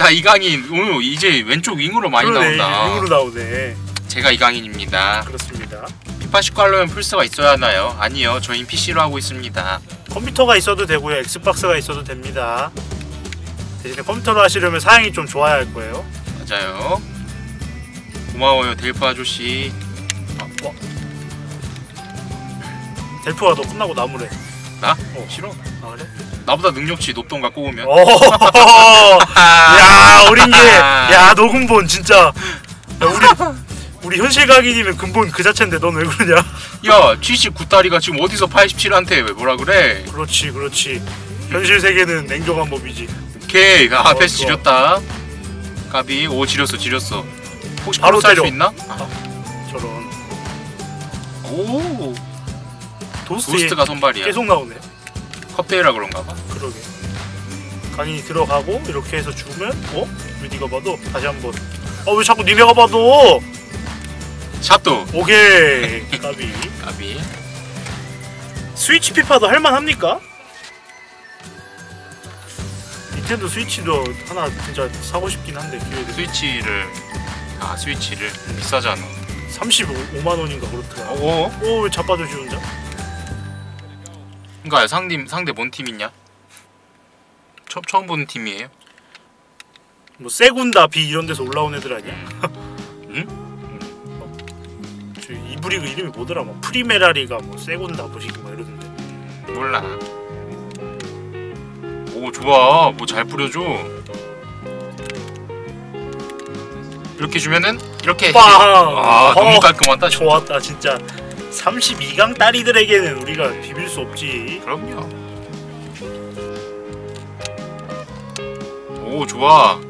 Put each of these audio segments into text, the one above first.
자 이강인 오늘 이제 왼쪽 윙으로 많이 그러네, 나온다. 윙으로 나오네. 제가 이강인입니다. 그렇습니다. 피파 19 하려면 플스가 있어야 하나요? 아니요, 저희 PC로 하고 있습니다. 컴퓨터가 있어도 되고요. 엑스박스가 있어도 됩니다. 대신에 컴퓨터로 하시려면 사양이 좀 좋아야 할 거예요. 맞아요. 고마워요, 델프 아저씨. 아, 어. 델프가 너 끝나고 나무래. 나? 어. 싫어. 아 그래? 나보다 능력치 높던 가 꼬우면. 어. 야 어린 게. 야 녹음본 진짜. 야, 우리 우리 현실 각인이면 근본 그 자체인데 넌 왜 그러냐? 야, 79다리가 지금 어디서 87한테 왜 뭐라 그래? 그렇지 그렇지. 현실 세계는 냉정한 법이지. 오케이, 아 어, 패스. 지렸다. 까비, 오 지렸어, 지렸어. 혹시 바로 쌀수. 있나? 저런 오, 도스트 도스트가 선발이야. 계속 나오네. 컵데이라 그런가 봐. 그러게. 강인이 들어가고 이렇게 해서 주면 어? 왜 네가 봐도 다시 한번. 어왜 자꾸 니네가 봐도? 샷도. 오케이. 까비. 까비. 스위치 피파도 할만합니까? 닌텐도 스위치도 하나 진짜 사고 싶긴 한데 기회 되면 스위치를 아 스위치를 비싸잖아. 35만 원인가 그렇더라. 오. 오왜 자빠져 지 혼자? 그러니까 상대 상대 뭔 팀이냐? 처, 처음 보는 팀이에요? 뭐 세군다 비 이런 데서 올라온 애들 아니야? 응? 저 이브리그 이름이 뭐더라? 뭐 프리메라리가 뭐 세군다 보시기 막 이러던데. 몰라. 오 좋아. 뭐 잘 뿌려줘. 이렇게 주면은 이렇게. 빵! 아 너무 어, 깔끔하다. 좋았다 진짜. 32강 딸이들에게는 우리가 비빌 수 없지. 그럼요. 오 좋아.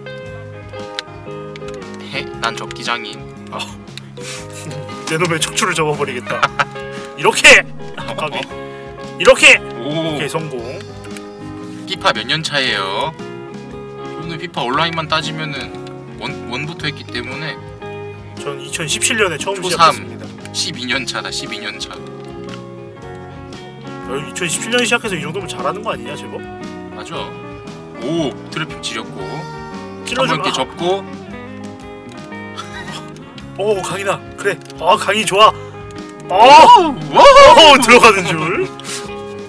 해, 난 적기장인. 내 놈의 척추를 접어버리겠다. 이렇게. 아까비. 이렇게. 오. 오케이 성공. 피파 몇 년 차예요? 저는 피파 온라인만 따지면은 원 원부터 했기 때문에 전 2017년에 처음 초3. 시작했습니다. 12년 차다. 12년 차. 2017년 시작해서 이 정도면 잘하는 거 아니냐 제법? 맞아. 오 트래픽 지렸고. 찔러주면 한번께 접고. 오 강이다 그래. 아 강이 좋아. 어와 오, 들어가는 줄.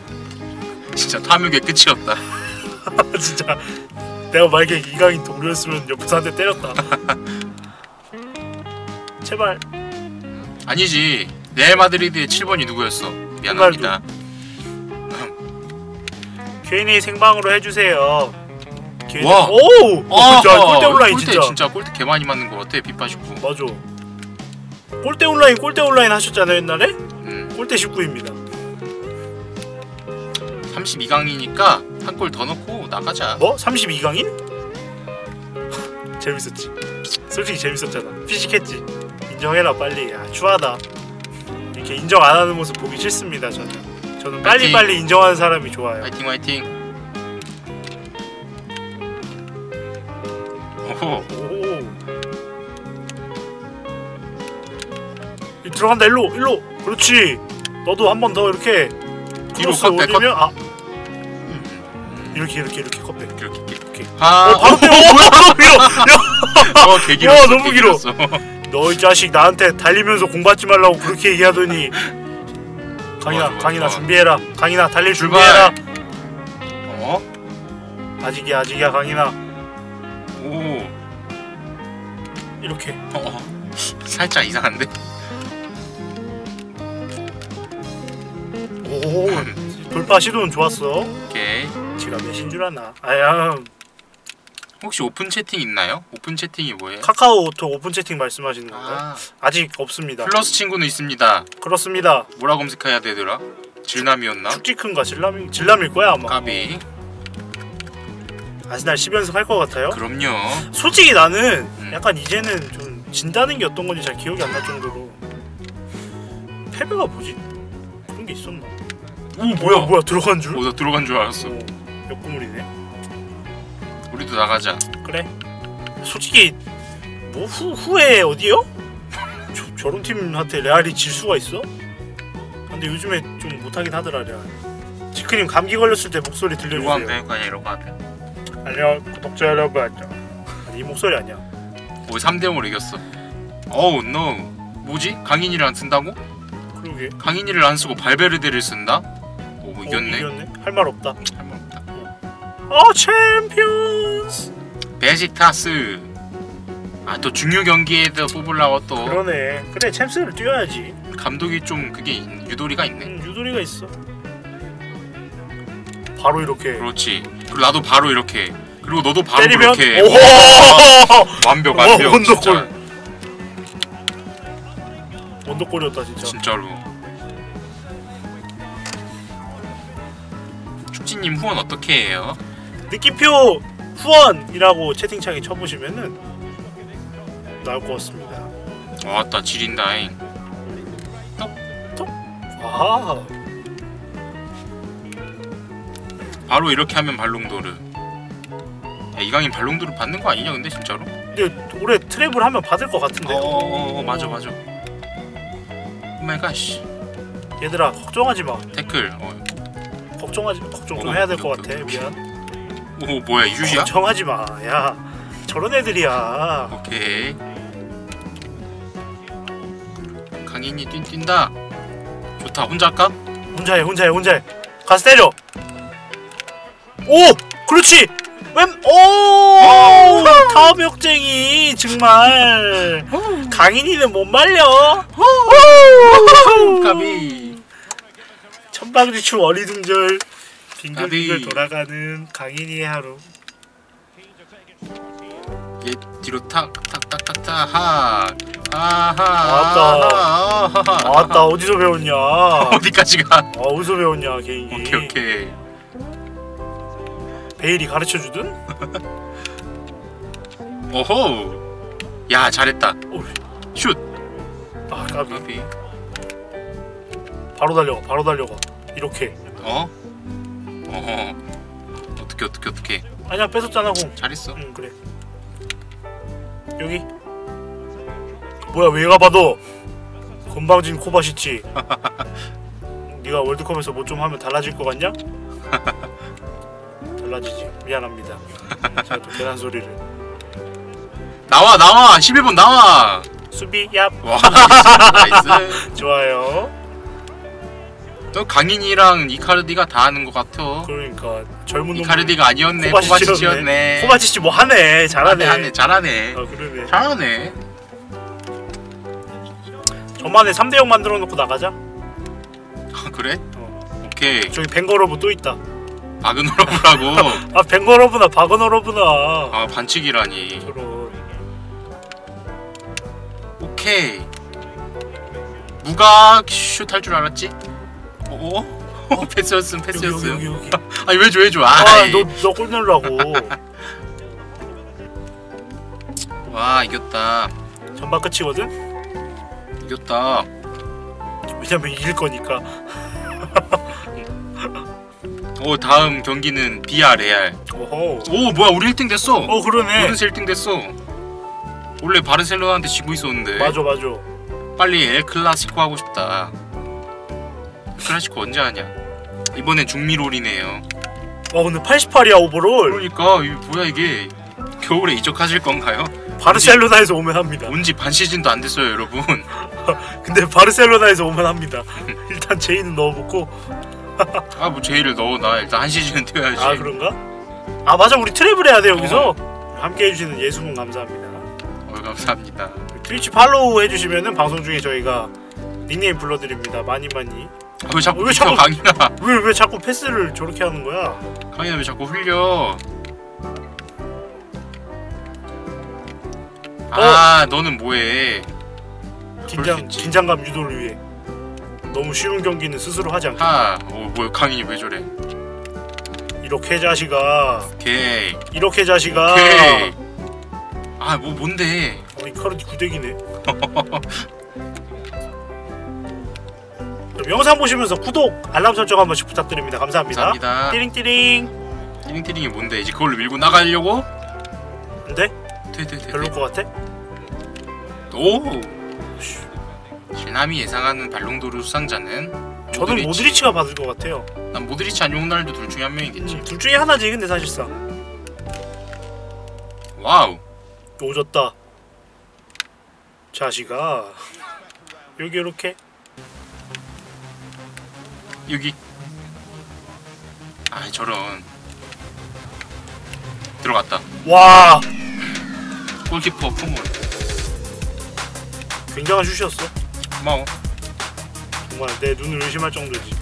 진짜 탐욕의 끝이었다. 진짜. 내가 만약에 이강인 동료였으면 옆에서 한 대 때렸다. 제발 아니지. 레알 마드리드의 7번이 누구였어? 미안합니다. Q&A 생방으로 해주세요 Q&A 와. 오! 아, 진짜 꼴대 온라인 골대 진짜 진짜 골대 개 많이 맞는 거 같아 피파 19. 맞아 꼴대 온라인 꼴대 온라인 하셨잖아요 옛날에? 음, 꼴대 19입니다 32강이니까 한 골 더 넣고 나가자. 뭐? 32강인? 재밌었지 솔직히 재밌었잖아 피식했지 인정해라 빨리. 야 추하다. 이렇게 인정 안 하는 모습 보기 싫습니다 저는. 저는 빨리빨리 빨리 인정하는 사람이 좋아요. 화이팅 화이팅. 오호. 오. 이, 들어간다 일로 일로. 그렇지. 너도 한 번 더 이렇게 크로스 올리면 아. 음, 이렇게 이렇게 이렇게 컷백. 이렇게 이렇게. 아, 어 바로 뛰어 오 길어 야, 어, 길었어. 와, 너무 개 길어. 너 이 자식 나한테 달리면서 공받지 말라고 그렇게 얘기하더니 강인아 좋아, 강인아 좋아. 준비해라 강인아 달릴 출발. 준비해라 어? 아직이야 아직이야 강인아 오. 이렇게 어, 어. 살짝 이상한데? 오 돌파 시도는 좋았어 오케이. 지가 몇인 줄 아나 아야 혹시 오픈 채팅 있나요? 오픈 채팅이 뭐예요? 카카오톡 오픈 채팅 말씀하시는 건가요? 아, 아직 없습니다 플러스 친구는 있습니다. 그렇습니다 뭐라 검색해야 되더라? 질남이었나? 축지큰가 질람일, 질람일 거야 아마 까비. 아스날 10연승 할 것 같아요? 그럼요. 솔직히 나는 음. 약간 이제는 좀 진다는 게 어떤 건지 잘 기억이 안 날 정도로 패배가 뭐지? 그런 게 있었나? 오 뭐야? 뭐야 들어간 줄? 오, 나 들어간 줄 알았어. 오, 역구물이네 우리도 나가자. 그래 솔직히 뭐 후, 후회 어디요? 저, 저런 팀한테 레알이 질 수가 있어? 근데 요즘에 좀 못하긴 하더라 레알 지크님 감기 걸렸을 때 목소리 들려주세요 되는 거 아니야? 이러고 하면. 안녕 구독자 여러분 안녕 아니 이 목소리 아니야 오 3대 0으로 이겼어 어우 노 뭐지? 강인이를 안 쓴다고? 그러게 강인이를 안 쓰고 발베르데를 쓴다? 오 어, 이겼네 이겼네 할 말 없다 할말없다 어 챔피언스! 베지타스. 아 또 중요 경기에도 뽑으려고 또 그러네. 그래 챔스를 뛰어야지. 감독이 좀 그게 있- 유도리가 있네. 음, 유도리가 있어. 바로 이렇게. 그렇지. 그리고 나도 바로 이렇게. 그리고 너도 바로 때리면? 그렇게. 오호 완벽 와, 완벽 원더골. 진짜. 원더골이었다 진짜. 진짜로. 축지님 후원 어떻게 해요? 느낌표 후원이라고 채팅창에 쳐보시면은 나올 것 같습니다. 와따 지린다잉. 아. 바로 이렇게 하면 발롱도르. 야, 이강인 발롱도르 받는 거 아니냐 근데 진짜로? 근데 올해 트랩을 하면 받을 것 같은데. 어어어 어, 맞아 맞아. 오마이갓 얘들아 걱정하지 마. 태클 어. 걱정하지 걱정 좀 어, 해야 될 것 같아. 오케이, 미안 오 뭐야 유시야? 걱정하지 마 야 저런 애들이야. 오케이. 강인이 뛴 뛴다. 좋다. 혼자 할까? 혼자 해 혼자 해 혼자 해. 가서 때려. 오! 그렇지! 웬 오! 타업역쟁이 정말. 강인이는 못 말려. 까비 천방지축 어리둥절 빙글빙글. 돌아가는 강인이의 하루. 얘 뒤로 탁탁탁탁탁 하 아하 왔다. 아따 어디서 배웠냐? 어디까지 가? 아, 어디서 배웠냐 개인기? 오케이 오케이. 베일이 가르쳐주든? 오호. 야 잘했다. 오우. 슛. 아 까비. 까비. 바로 달려가 바로 달려가. 이렇게. 어? 어허 어떻게 어떻게 어떻게 아니야 뺏었잖아 공. 잘했어. 응 그래. 여기? 뭐야 왜가 봐도 건방진 코바시치. 네가 월드컵에서 뭐 좀 하면 달라질 것 같냐? 달라지지. 미안합니다. 제가 또 괜한 소리를. 나와 나와. 11번 나와. 수비 얍. 와 나이스. 좋아요 또 강인이랑 이카르디가 다 하는 것 같아. 그러니까 젊은 놈 이카르디가 아니었네. 코바시치였네. 코바시치 뭐 하네? 잘하네. 하네 잘하네. 아 그러네. 잘하네. 저만에 3대 0 만들어 놓고 나가자. 아, 그래? 어. 오케이. 저기 벵거러브 또 있다. 바그너러브라고. 아 벵거러브나 바그너러브나. 아 반칙이라니. 저런. 오케이. 무각 슛 할 줄 알았지? 어? 어? 패스였음 여기 여기 패스였음. 여기 여기 아니 왜줘 왜줘? 아너너골 넣으려고. 와 이겼다. 전반 끝이거든? 이겼다. 왜냐면 이길 거니까. 오 다음 경기는 비아 레알. 오호. 오 뭐야 우리 1등 됐어. 어 그러네. 오른세 1등 됐어. 원래 바르셀로나한테 지고 있었는데. 맞아 맞아. 빨리 엘 클라시코 하고 싶다 클라시코 언제 하냐? 이번엔 중미롤이네요. 와 근데 88이야 오버롤. 그러니까 이게 뭐야 이게? 겨울에 이적하실 건가요? 바르셀로나에서 오면 합니다. 온지 반 시즌도 안 됐어요 여러분. 근데 바르셀로나에서 오면 합니다. 일단 제이는 넣어보고. 아뭐 제의를 넣어놔. 일단 한 시즌은 뛰어야지. 아 그런가? 아 맞아. 우리 트랩을 해야 돼 여기서. 함께 해주시는 예수분 감사합니다. 어, 감사합니다. 트위치 팔로우 해주시면은 방송 중에 저희가 닉네임 불러드립니다. 많이 많이. 아, 왜 자꾸 왜왜 자꾸- 강이나 왜왜 자꾸 패스를 저렇게 하는 거야? 강이나 왜 자꾸 흘려? 아 너는 뭐해? 긴장. 긴장감 유도를 위해. 너무 쉬운 경기는 스스로 하지 않게. 하 어, 뭐야 강인이 왜 저래? 이렇게 자식아. 오케이. 이렇게 자식아. 오케이. 아뭐 뭔데? 어, 이 카르디 구대기네 그럼 영상 보시면서 구독 알람 설정 한 번씩 부탁드립니다. 감사합니다. 감사합니다. 띠링띠링. 띠링띠링이 뭔데? 이제 그걸로 밀고 나가려고? 근데 돼돼돼 별로일 것 같아? 오! 실남이 예상하는 발롱도르 수상자는 저는 모드리치. 모드리치가 받을 것 같아요. 난 모드리치 아니면 호날두 둘 중에 한 명이겠지. 음, 둘 중에 하나지 근데 사실상. 와우. 오졌다. 자식아. 여기 이렇게 여기 아 저런 들어갔다 와 골키퍼 품을 굉장한 슛이었어. 고마워 정말 내 눈을 의심할 정도지.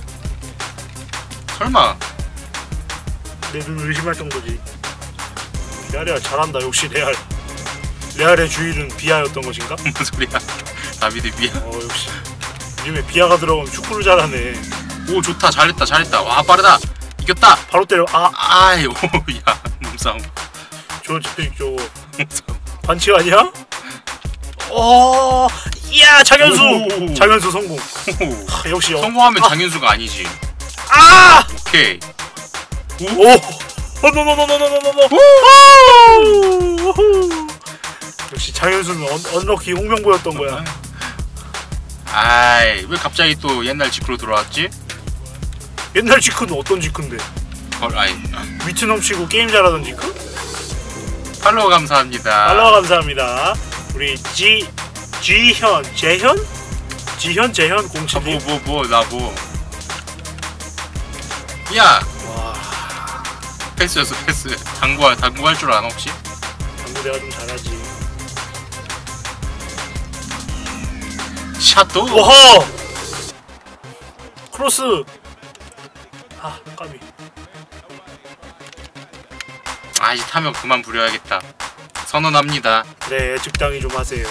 설마 내 눈을 의심할 정도지. 레알이야 잘한다. 역시 레알. 레알의 주일은 비아였던 것인가? 무슨 소리야 다비드 비야 어 역시 요즘에 비아가 들어가면 축구를 잘하네. 오 좋다. 잘했다 잘했다. 와 빠르다. 이겼다. 바로 때려. 아. 아이 오야 몸싸움. 저 저거 몸싸움. 반칙 아니야? 어, 이야 장현수, 오. 장현수 성공. 오. 하, 역시 어, 성공하면 장현수가 아니지. 아, 오케이. 오, 어, 노노노노노노노노. 역시 장현수는 언, 언럭키 홍명보였던 거야. 아이 왜 갑자기 또 옛날 지크로 돌아왔지? 옛날 지크는 어떤 지크인데? 헐 아이 위트 넘치고 게임 잘하던 지크? 팔로우 감사합니다 팔로워 감사합니다. 우리 지 지현 재현 지현 재현 공칠님. 아뭐 뭐 뭐 나 뭐 야 와, 패스였어 패스 당구 당구 할 줄 아나 혹시? 당구 내가 좀 잘하지. 샷도 오호! 크로스. 아, 까비. 아 이제 타면 그만 부려야겠다 선언합니다 네, 적당히 좀 하세요.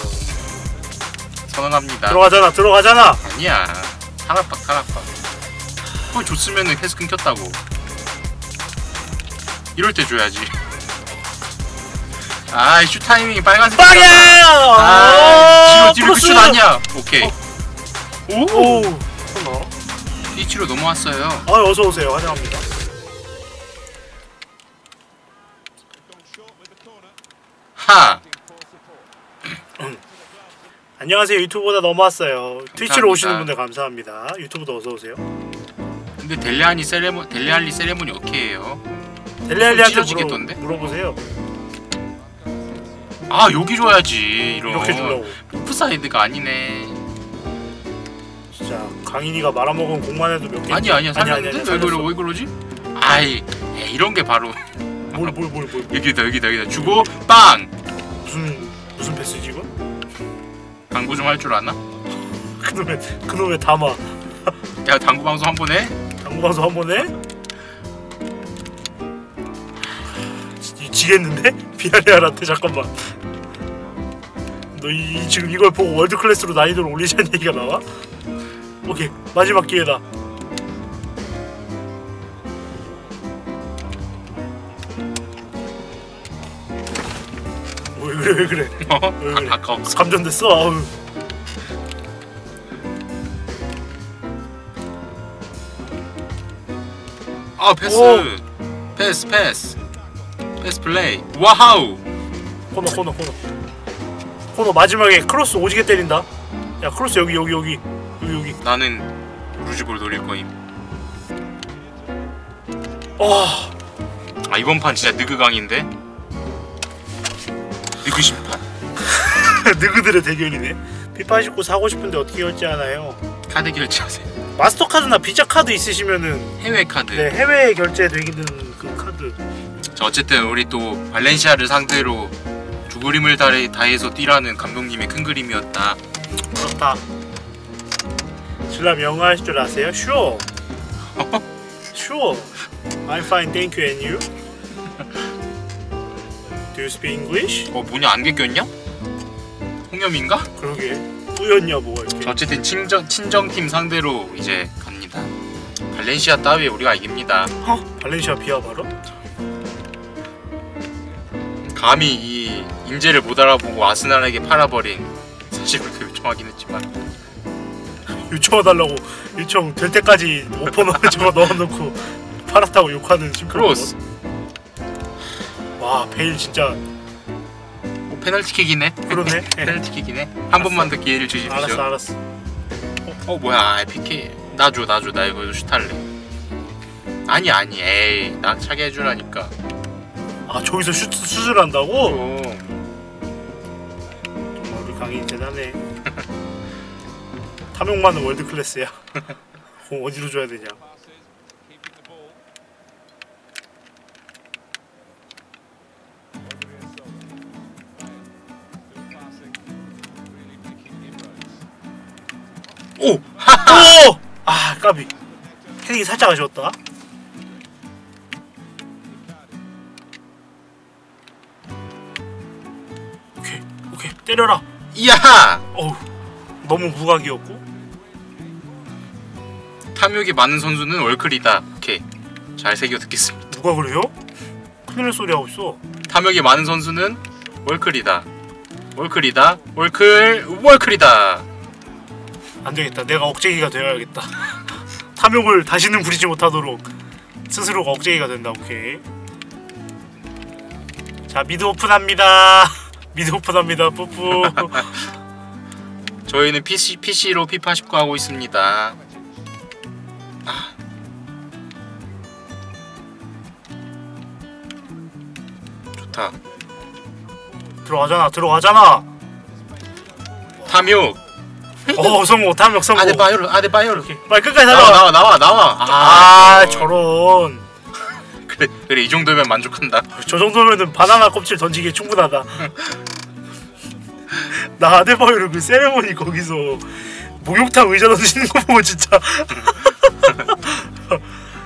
선언합니다 들어가잖아, 들어가잖아. 아니야 타락박 타락박 거의 줬으면은 계속 끊겼다고 이럴 때 줘야지 아이 슛 타이밍이 빨간색 빵이야! 아 뒤로 뒤로 크로스! 그슛 아니야 오케이 오 오, 하나. B치로 넘어왔어요 아, 어서 오세요. 환영합니다. 하 안녕하세요. 유튜브보다 넘어왔어요. 트위치로. 오시는 분들 감사합니다. 유튜브도 어서 오세요. 근데 델레알리 세레모 델레알리 세레모니 어떻게 해요? 델레알리한테 물어? 물어보세요. 아 여기 줘야지 이런 이렇게 주려고. 오프사이드가 아니네 강인이가 말아먹은 공만 해도 몇 개. 아니 아니야 살렸는데 아니, 왜. 그러 왜 그러지? 아이 에이, 이런 게 바로 뭘, 뭘, 뭘, 뭘. 여기다 여기다 여기다 주고 빵 무슨, 무슨 패스지, 이건? 당구 좀 할 줄 아나? 그놈의, 그놈의 담아. 야 당구 방송 한 번 해? 당구 방송 한 번 해? 지, 지겠는데? 비아레알한테 잠깐만. 너 이, 이- 지금 이걸 보고 월드 클래스로 난이도를 올리자는 얘기가 나와? 오케이 마지막 기회다. 왜 그래 왜 그래? 어? 왜 그래? 아, 아까웠어 감전됐어 아우. 아 패스. 오. 패스 패스. 패스 플레이. 와우! 코너 코너 코너. 코너 마지막에 크로스 오지게 때린다. 야 크로스 여기 여기 여기 나는 루즈볼 노릴 거임. 아아 이번 판 진짜 느그강인데? 느그 심판 느그들의 대결이네. 피파 19 사고 싶은데 어떻게 결제하나요? 카드 결제하세요. 마스터 카드나 비자 카드 있으시면은 해외 카드. 네, 해외에 결제되는 그 카드. 자 어쨌든 우리 또 발렌시아를 상대로 죽으림을 다해, 다해서 뛰라는 감독님의 큰 그림이었다. 그렇다 신람 영어 하실 줄 아세요? Sure Sure I'm fine thank you and you? Do you speak English? 어 뭐냐 안개 꼈냐? 홍염인가? 그러게 뿌였냐 뭐가 이렇게 자, 어쨌든 친정, 친정팀 상대로 이제 갑니다 발렌시아 따위에 우리가 이깁니다 어? 발렌시아 비아 바로? 감히 이 인재를 못 알아보고 아스날에게 팔아버린 사실 그렇게 요청하긴 했지만 요청해달라고 요청 될 때까지 오퍼 넣어주고 넣어놓고 팔았다고 욕하는 심플 크로스. 와 베일 진짜. 뭐 페널티킥이네? 그러네. 페널티킥이네. 한 번만 더 기회를 주십시오. 알았어 알았어. 어 뭐야 아, PK 나줘 나줘. 나 이거 슛할래. 아니 아니 에이 나 차게 해주라니까. 아 저기서 슛 수술한다고? 어. 강인 대단해. 탐욕만은 월드 클래스야. 공 어디로 줘야 되냐? 오! 오! 아 까비. 헤딩이 살짝 아쉬웠다. 오케이 오케이 때려라. 이야! 어우 너무 무각이었고. 탐욕이 많은 선수는 월클이다. 오케이. 잘 새겨 듣겠습니다. 누가 그래요? 큰일 날 소리 하고 있어. 탐욕이 많은 선수는 월클이다. 월클이다. 월클 월클이다. 안 되겠다. 내가 억제기가 되어야겠다. 탐욕을 다시는 부리지 못하도록 스스로가 억제기가 된다. 오케이. 자 미드 오픈합니다. 미드 오픈합니다. 뿌뿌. 저희는 PC PC로 피파 19 하고 있습니다. 좋다. 들어가잖아. 들어가잖아. 탐욕. 어 성공. 탐욕 성공. 아데바요르 아데바요르. 빨리 끝까지 나와. 나와 나와 나와. 아, 어. 저런. 그래 그래 이 정도면 만족한다. 저 정도면은 바나나 껍질 던지기 충분하다. 나 아데바요르 그 세레모니 거기서 목욕탕 의자 던지는 거 보고 진짜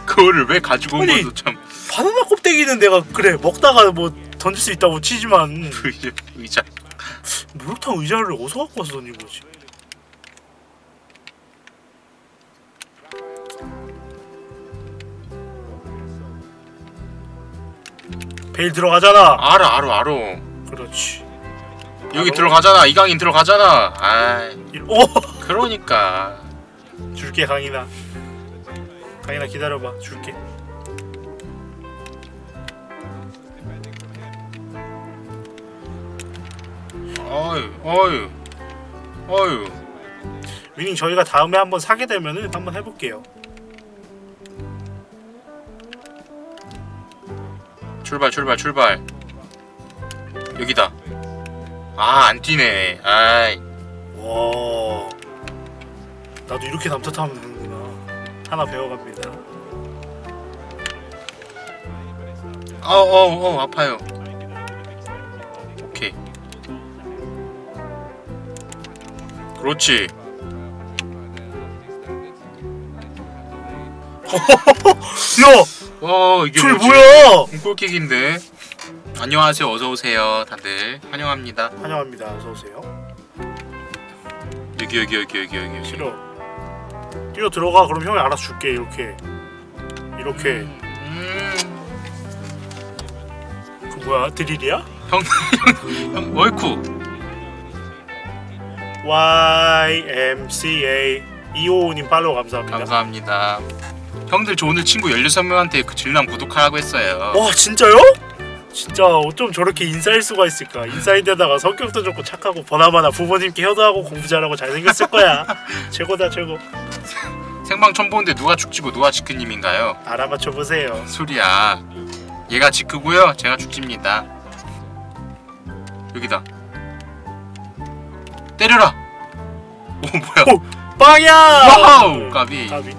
그거를 왜 가지고 온. 것도 참 바나나 껍데기는 내가 그래 먹다가 뭐 던질 수 있다고 치지만 의자 의자. 목욕탕 의자를 어디서 갖고 와서 던진 거지? 베일 들어가잖아. 알아 알아 알아. 그렇지. 여기 알아. 들어가잖아 이강인 들어가잖아. 아 일- 오 그러니까 줄게 강인아. 강인아 기다려봐. 줄게. 어유 어유 어유. 위닝 저희가 다음에 한번 사게 되면은 한번 해볼게요. 출발 출발 출발. 여기다. 아 안 뛰네. 아이. 와. 나도 이렇게 남탓하면 되는구나. 하나 배워갑니다. 어어어 아파요. 그렇지. 야, 어 뭐지? 뭐야? 골킥인데. 안녕하세요. 어서 오세요. 다들 환영합니다. 환영합니다. 어서 오세요. 여기 여기 여기 여기 여기. 여기. 싫어. 뛰어 들어가. 그럼 형이 알아서 줄게. 이렇게. 이렇게. 음. 그 뭐야? 드릴이야? 형 월쿠. YMCA 255님 팔로우 감사합니다. 감사합니다. 형들 저 오늘 친구 16명한테 그 질남 구독하라고 했어요. 와 진짜요? 진짜 어쩜 저렇게 인싸일 수가 있을까? 인싸인데다가 성격도 좋고 착하고 보나마나 부모님께 효도하고 공부 잘하고 잘생겼을 거야. 최고다 최고. 생방 처음 보는데 누가 죽지고 누가 지크님인가요? 알아맞혀 보세요. 소리야. 얘가 지크고요. 제가 죽집니다. 여기다. 때려라. 오 뭐야? 오! 빵야! 와우! 까비. 까비.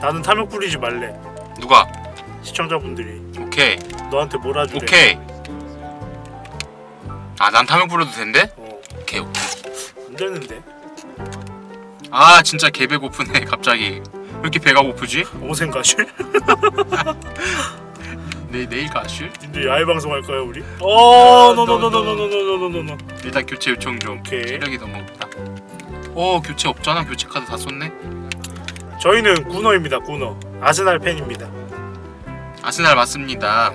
나는 탐욕 부리지 말래. 누가? 시청자분들이 오케이. 너한테 몰아주래. 오케이. 아, 난 탐욕 불러도 된대? 어, 오케이, 오케이. 안 되는데. 아, 진짜 개배 고프네, 갑자기. 왜 이렇게 배가 고프지? 오생 가실? 내, 내일 가실? 이제 야외 방송 할까요 우리? 어, 아, 노노노노노노노노노노. 일단 교체 요청 좀. 오케이. 체력이 너무 없다. 어, 교체 없잖아. 교체 카드 다 썼네. 저희는 구너입니다. 구너. 아스날 팬입니다. 아스날 맞습니다.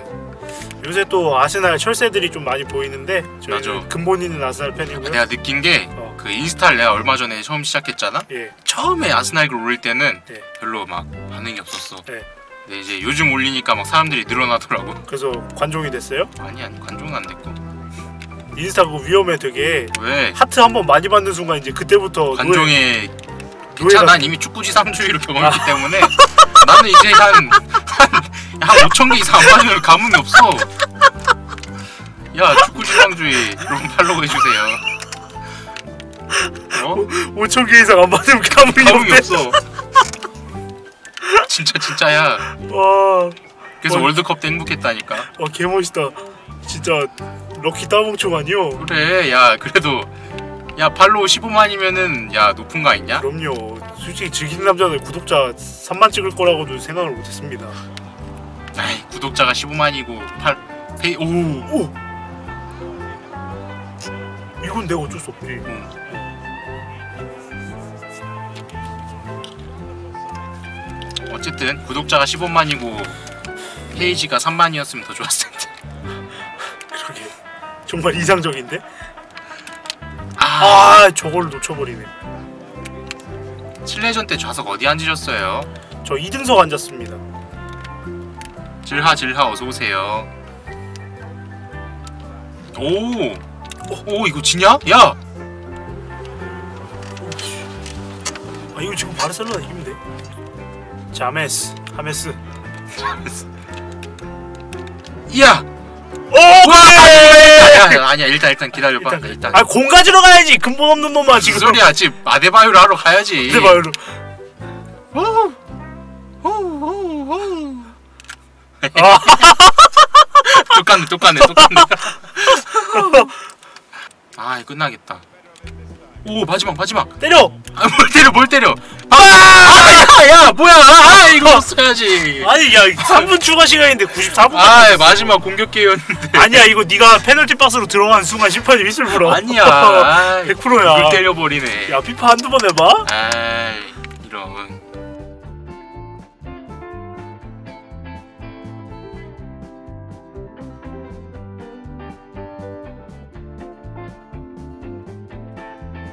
요새 또 아스날 철새들이 좀 많이 보이는데. 저희는 근본 있는 아스날 팬이고요. 내가 느낀 게 어. 그 인스타를 내가 얼마 전에 처음 시작했잖아. 예, 처음에 아스날 글 올릴 때는 네. 별로 막 반응이 없었어. 네. 근데 이제 요즘 올리니까 막 사람들이 늘어나더라고. 그래서 관종이 됐어요. 아니 아니 관종은 안 됐고. 인스타 그거 위험해 되게. 왜? 하트 한번 많이 받는 순간 이제 그때부터 관종의 노예가 난 이미 축구지 3주의를 경험했기 때문에 나는 이제 한 한 한 5천 개 이상 안 받으면 감흥이 없어. 야 축구 실황주의 여러분 팔로우 해주세요. 어? 5천 개 이상 안 받으면 가문이 없대. 없어. 진짜 진짜야. 와, 그래서 어. 월드컵 때 행복했다니까. 와 개멋있다. 진짜 럭키 따봉총 아니요? 그래 야 그래도 야 팔로우 15만이면은 야 높은 거 아니냐? 그럼요. 솔직히 즐기는 남자는 구독자 3만 찍을 거라고도 생각을 못했습니다. 아이 구독자가 15만이고 팔 페이 오 오, 이건 내가 어쩔 수 없지. 응. 어쨌든 구독자가 15만이고 페이지가 3만이었으면 더 좋았을 텐데. 그러게 정말 이상적인데? 아, 아, 저걸 놓쳐버리네. 7레전 때 좌석 어디 앉으셨어요? 저 2등석 앉았습니다. 질하 질하 어서 오세요. 오, 오 이거 지냐? 야, 아 이거 지금 바르셀로나 이기는데? 자메스, 하메스. 야, 오! 야, 야, 아니야 일단 일단 기다려봐. 일단, 일단, 아, 공 가지러 가야지. 근본 없는 놈아 지금. 소리야? 지금 아데바요를 하러 가야지. 이제 봐요. 아, 똑같네, 똑같네, 똑같네. 아, 끝나겠다. 오, 마지막, 마지막. 때려. 아, 뭘 때려, 뭘 때려. 아, 아, 야, 야, 뭐야? 아, 이거 써야지. 아니 야 3분 추가 시간인데 94분. 아, 마지막 공격 기회였는데. 아니야 이거 네가 페널티 박스로 들어간 순간 심판이 휘슬 불어. 아니야. 아, 100%야. 이걸 때려버리네. 야 피파 한두 번 해봐. 아이, 이런.